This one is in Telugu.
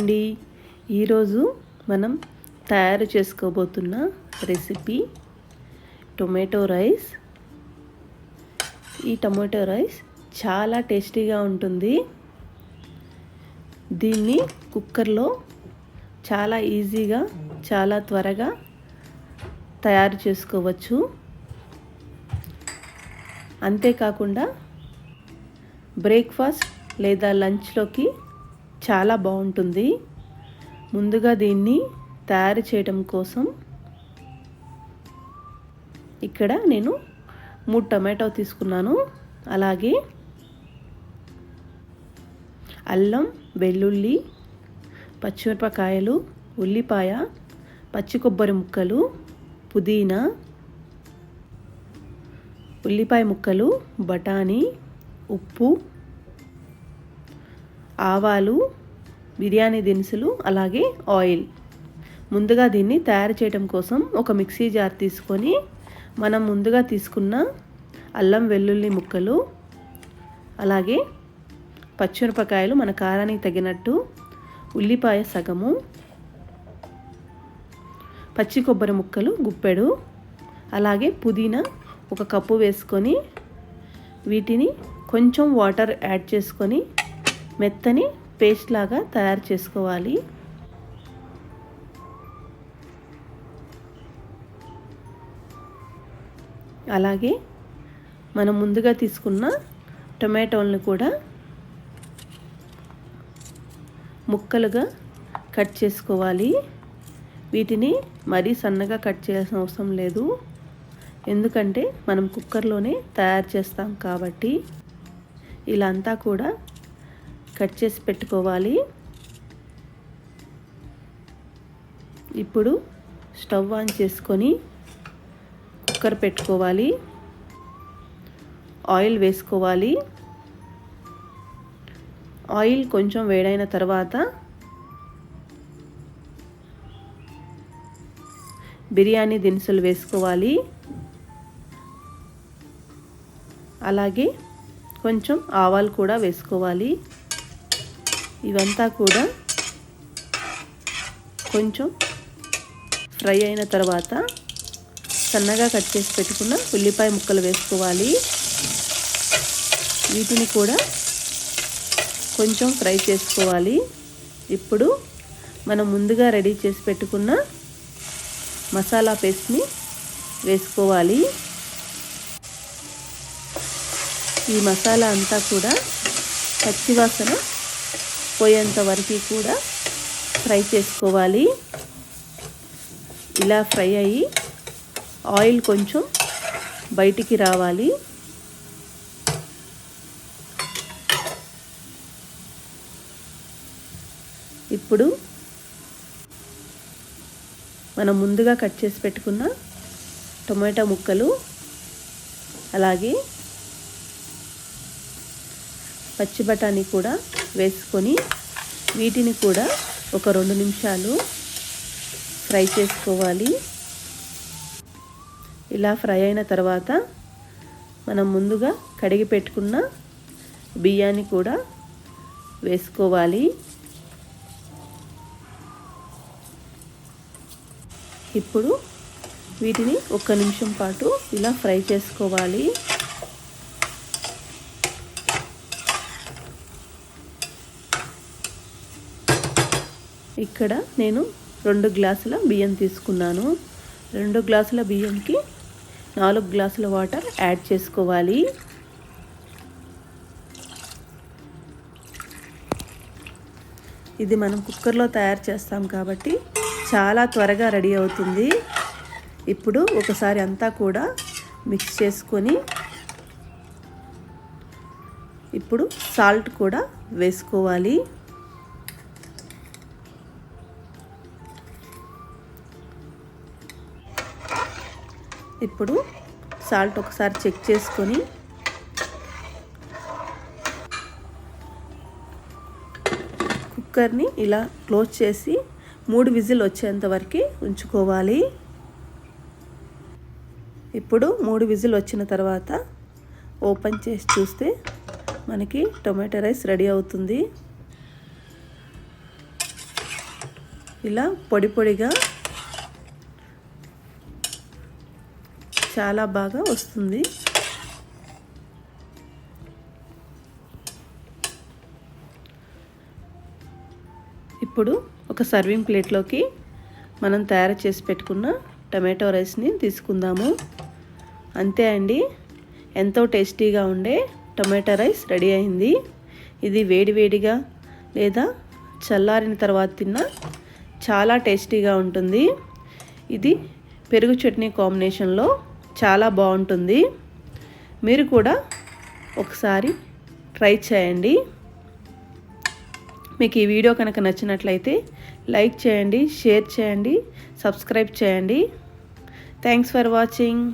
అండి ఈరోజు మనం తయారు చేసుకోబోతున్న రెసిపీ టొమాటో రైస్. ఈ టొమాటో రైస్ చాలా టేస్టీగా ఉంటుంది. దీన్ని కుక్కర్లో చాలా ఈజీగా చాలా త్వరగా తయారు చేసుకోవచ్చు. అంతేకాకుండా బ్రేక్ఫాస్ట్ లేదా లంచ్లోకి చాలా బాగుంటుంది. ముందుగా దీన్ని తయారు చేయడం కోసం ఇక్కడ నేను మూడు టమాటో తీసుకున్నాను. అలాగే అల్లం వెల్లుల్లి పచ్చిమిరపకాయలు ఉల్లిపాయ పచ్చి కొబ్బరి ముక్కలు పుదీనా ఉల్లిపాయ ముక్కలు బఠానీ ఉప్పు ఆవాలు బిర్యానీ దినుసులు అలాగే ఆయిల్. ముందుగా దీన్ని తయారు చేయడం కోసం ఒక మిక్సీ జార్ తీసుకొని మనం ముందుగా తీసుకున్న అల్లం వెల్లుల్లి ముక్కలు అలాగే పచ్చిమిరపకాయలు మన కారానికి తగినట్టు ఉల్లిపాయ సగము పచ్చి కొబ్బరి ముక్కలు గుప్పెడు అలాగే పుదీనా ఒక కప్పు వేసుకొని వీటిని కొంచెం వాటర్ యాడ్ చేసుకొని మెత్తని పేస్ట్ లాగా తయారు చేసుకోవాలి. అలాగే మనం ముందుగా తీసుకున్న టొమాటోలను కూడా ముక్కలుగా కట్ చేసుకోవాలి. వీటిని మరీ సన్నగా కట్ చేయాల్సిన అవసరం లేదు. ఎందుకంటే మనం కుక్కర్లోనే తయారు చేస్తాం కాబట్టి. ఇలా అంతా కూడా కట్ చేసి పెట్టుకోవాలి. ఇప్పుడు స్టవ్ ఆన్ చేసుకొని కుక్కర్ పెట్టుకోవాలి. ఆయిల్ వేసుకోవాలి. ఆయిల్ కొంచెం వేడైన తర్వాత బిర్యానీ దినుసులు వేసుకోవాలి. అలాగే కొంచెం ఆవాలు కూడా వేసుకోవాలి. ఇవంతా కూడా కొంచెం ఫ్రై అయిన తర్వాత సన్నగా కట్ చేసి పెట్టుకున్న ఉల్లిపాయ ముక్కలు వేసుకోవాలి. వీటిని కూడా కొంచెం ఫ్రై చేసుకోవాలి. ఇప్పుడు మనం ముందుగా రెడీ చేసి పెట్టుకున్న మసాలా పేస్ట్ని వేసుకోవాలి. ఈ మసాలా అంతా కూడా పచ్చివాసన పోయేంత వరకు కూడా ఫ్రై చేసుకోవాలి. ఇలా ఫ్రై అయ్యి ఆయిల్ కొంచెం బయటికి రావాలి. ఇప్పుడు మనం ముందుగా కట్ చేసి పెట్టుకున్న టొమాటో ముక్కలు అలాగే పచ్చి బఠానీ కూడా వేసుకొని వీటిని కూడా ఒక రెండు నిమిషాలు ఫ్రై చేసుకోవాలి. ఇలా ఫ్రై అయిన తర్వాత మనం ముందుగా కడిగి పెట్టుకున్న బియ్యాన్ని కూడా వేసుకోవాలి. ఇప్పుడు వీటిని ఒక్క నిమిషం పాటు ఇలా ఫ్రై చేసుకోవాలి. ఇక్కడ నేను రెండు గ్లాసుల బియ్యం తీసుకున్నాను. రెండు గ్లాసుల బియ్యంకి నాలుగు గ్లాసుల వాటర్ యాడ్ చేసుకోవాలి. ఇది మనం కుక్కర్లో తయారు చేస్తాం కాబట్టి చాలా త్వరగా రెడీ అవుతుంది. ఇప్పుడు ఒకసారి అంతా కూడా మిక్స్ చేసుకొని ఇప్పుడు సాల్ట్ కూడా వేసుకోవాలి. ఇప్పుడు సాల్ట్ ఒకసారి చెక్ చేసుకొని కుక్కర్ని ఇలా క్లోజ్ చేసి మూడు విజిల్ వచ్చేంత వరకు ఉంచుకోవాలి. ఇప్పుడు మూడు విజిల్ వచ్చిన తర్వాత ఓపెన్ చేసి చూస్తే మనకి టొమాటో రైస్ రెడీ అవుతుంది. ఇలా పొడి పొడిగా చాలా బాగా వస్తుంది. ఇప్పుడు ఒక సర్వింగ్ ప్లేట్లోకి మనం తయారు చేసి పెట్టుకున్న టమాటో రైస్ని తీసుకుందాము. అంతే అండి. ఎంతో టేస్టీగా ఉండే టమాటో రైస్ రెడీ అయింది. ఇది వేడివేడిగా లేదా చల్లారిన తర్వాత తిన్నా చాలా టేస్టీగా ఉంటుంది. ఇది పెరుగు చట్నీ కాంబినేషన్లో చాలా బాగుంటుంది. మీరు కూడా ఒకసారి ట్రై చేయండి. మీకు ఈ వీడియో కనుక నచ్చినట్లయితే లైక్ చేయండి షేర్ చేయండి సబ్స్క్రైబ్ చేయండి. Thanks for watching